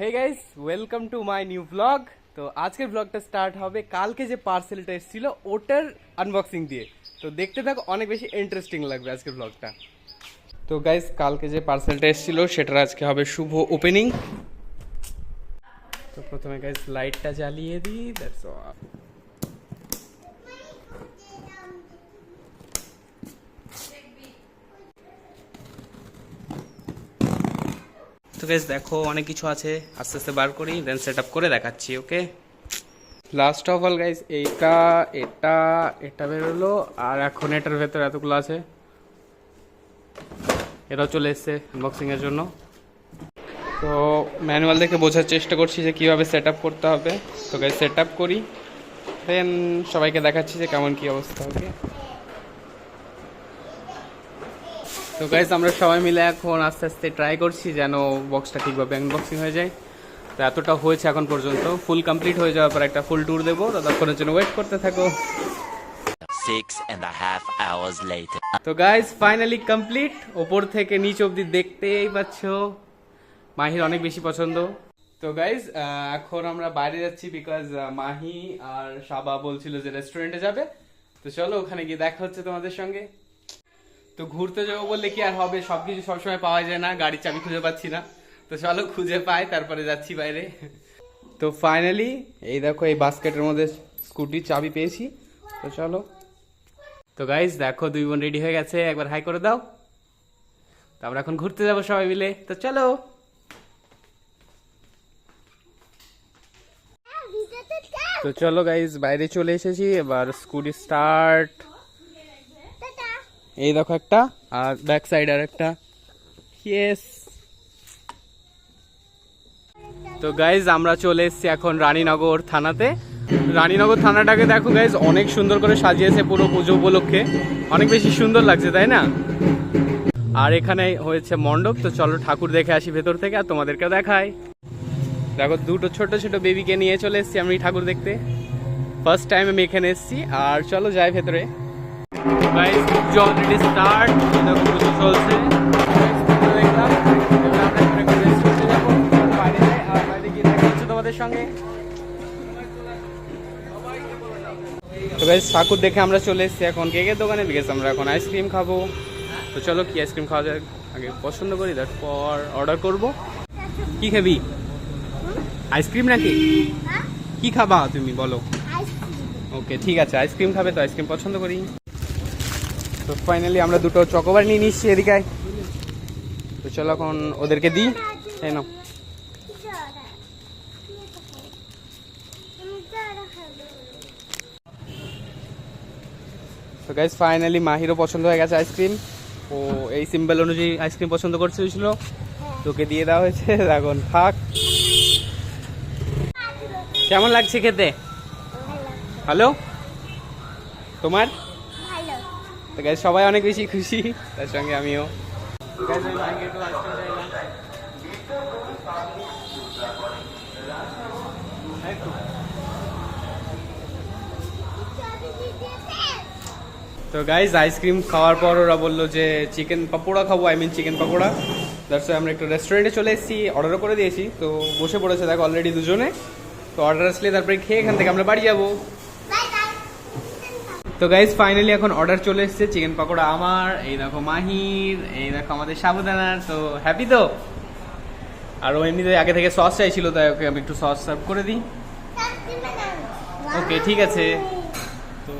Hey guys welcome to my new blog তো আজকের ব্লগটা স্টার্ট হবে, কালকে যে পার্সেলটা এসেছিল, ওটার আনবক্সিং দিয়ে। তো দেখতে থাকো, অনেক বেশি ইন্টারেস্টিং লাগবে আজকের ব্লগটা তো গাইস কালকে যে পার্সেলটা এসেছিল, সেটার আজকে হবে শুভ ওপেনিং তো প্রথমে গাইস লাইটটা জ্বালিয়ে দিই দ্যাটস অল তো গাইস দেখো, অনেক কিছু আছে। আস্তে আস্তে বার করি দেন সেট আপ করে দেখাচ্ছি okay last of all guys এইটা, এটা এটা বেরোলো আর এখন এটার ভেতর এতগুলো আছে। এটাও চলে এসছে আনবক্সিং এর জন্য। তো ম্যানুয়াল দেখে বোঝার চেষ্টা করছি যে কীভাবে সেট আপ করতে হবে। তো গাইস সেট আপ করি দেন সবাইকে দেখাচ্ছি যে কেমন কি অবস্থা হবে তো গাইজ আমরা সবাই মিলে এখন আস্তে আস্তে ট্রাই করছি যেন বক্সটা ঠিকভাবে আনবক্সিং হয়ে যায়। তো এতটা হয়েছে এখন পর্যন্ত। ফুল কমপ্লিট হয়ে যাওয়ার পর একটা ফুল ট্যুর দেবো। ততক্ষণের জন্য ওয়েট করতে থাকো। তো গাইজ ফাইনালি কমপ্লিট ওপর থেকে নিচ অবধি দেখতেই পাচ্ছ। মাহির অনেক বেশি পছন্দ। তো গাইজ এখন আমরা বাইরে যাচ্ছি বিকজ মাহি আর সাবা বলছিল যে রেস্টুরেন্টে যাবে। তো চলো ওখানে গিয়ে দেখা হচ্ছে তোমাদের সঙ্গে। তো ঘুরতে যাব বললে কি আর হবে? সবকিছু সবসময় পাওয়া যায় না, গাড়ির চাবি খুঁজে পাচ্ছি না। তো চলো খুঁজে পাই, তারপরে যাচ্ছি বাইরে। তো ফাইনালি এই দেখো, এই বাস্কেটের মধ্যে স্কুটির চাবি পেয়েছি। তো চলো। তো গাইজ দেখো, দুই বোন রেডি হয়ে গেছে। একবার হাই করে দাও। তো আমরা এখন ঘুরতে যাব সবাই মিলে। তো চলো। তো চলো গাইজ বাইরে চলে এসেছি। এবার স্কুটি স্টার্ট এই দেখো একটা, আর ব্যাক সাইড আর একটা। ইয়েস তো গাইজ আমরা চলে এসেছি এখন রানীনগর থানাতে। রানীনগর থানাটাকে দেখো গাইজ অনেক সুন্দর করে সাজিয়েছে পুরো পুজো উপলক্ষে। অনেক বেশি সুন্দর লাগছে, তাই না? আর এখানে হয়েছে মণ্ডপ, তো চলো ঠাকুর দেখে আসি ভেতর থেকে আর তোমাদেরকে দেখাই। দেখো, দুটো ছোট ছোট বেবিকে নিয়ে চলে এসেছি আমি ঠাকুর দেখতে। ফার্স্ট টাইম আমি এখানে এসেছি, আর চলো যাই ভেতরে। গাইস পুজো অলরেডি স্টার্ট দেখো পুজো চলছে দেখলাম তোমাদের সঙ্গে তো গাইস ঠাকুর দেখে আমরা চলে এসেছি এখন কেকের দোকানে বিকজ আমরা এখন আইসক্রিম খাব। তো চলো কি আইসক্রিম খাওয়া যায়? আগে পছন্দ করি তারপর অর্ডার করব। কি খাবি? আইসক্রিম নাকি? কি খাবা তুমি বলো। ওকে ঠিক আছে আইসক্রিম খাবে তো আইসক্রিম পছন্দ করি। তো ফাইনালি আমরা দুটো চকোবার নিয়ে নিচ্ছি এদিকে তো চলো এখন ওদেরকে দিই। এই নাও। তো গাইজ ফাইনালি মাহিরও পছন্দ হয়ে গেছে আইসক্রিম ও এই সিম্বল অনুযায়ী আইসক্রিম পছন্দ করছিল। তোকে দিয়ে দেওয়া হয়েছে। এখন থাক। কেমন লাগছে খেতে? হ্যালো তোমার? তো গাইজ সবাই অনেক বেশি খুশি, তার সঙ্গে আমিও। তো গাইজ আইসক্রিম খাওয়ার পর ওরা বলল যে চিকেন পকোড়া খাব I mean chicken pakora that's আমরা একটু রেস্টুরেন্টে চলে এসেছি অর্ডারও করে দিয়েছি। তো বসে পড়েছে, দেখো অলরেডি দুজনে। তো অর্ডার আসলে তারপরে খেয়ে এখান থেকে আমরা বাড়ি যাব। তো গাইজ ফাইনালি এখন অর্ডার চলে এসেছে চিকেন পকোড়া আমার, এই দেখো মাহির, এই দেখো আমাদের সাবুদানার, তো হ্যাপি তো? আর ও এমনিতে আগে থেকে সস চাইছিল, তাই ওকে আমি একটু সস সার্ভ করে দিই। ওকে ঠিক আছে। তো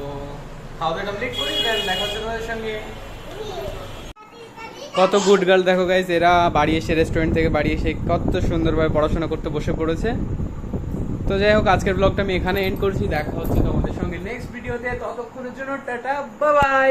সঙ্গে। কত গুড গার্ল দেখো গাইজ এরা বাড়ি এসে রেস্টুরেন্ট থেকে বাড়ি এসে কত সুন্দরভাবে পড়াশোনা করতে বসে পড়েছে। তো যাই হোক, আজকের ব্লগটা আমি এখানে এন্ড করছি। দেখা হচ্ছে তোমাদের সঙ্গে নেক্সট ভিডিওতে ততক্ষণের জন্য টাটা বাই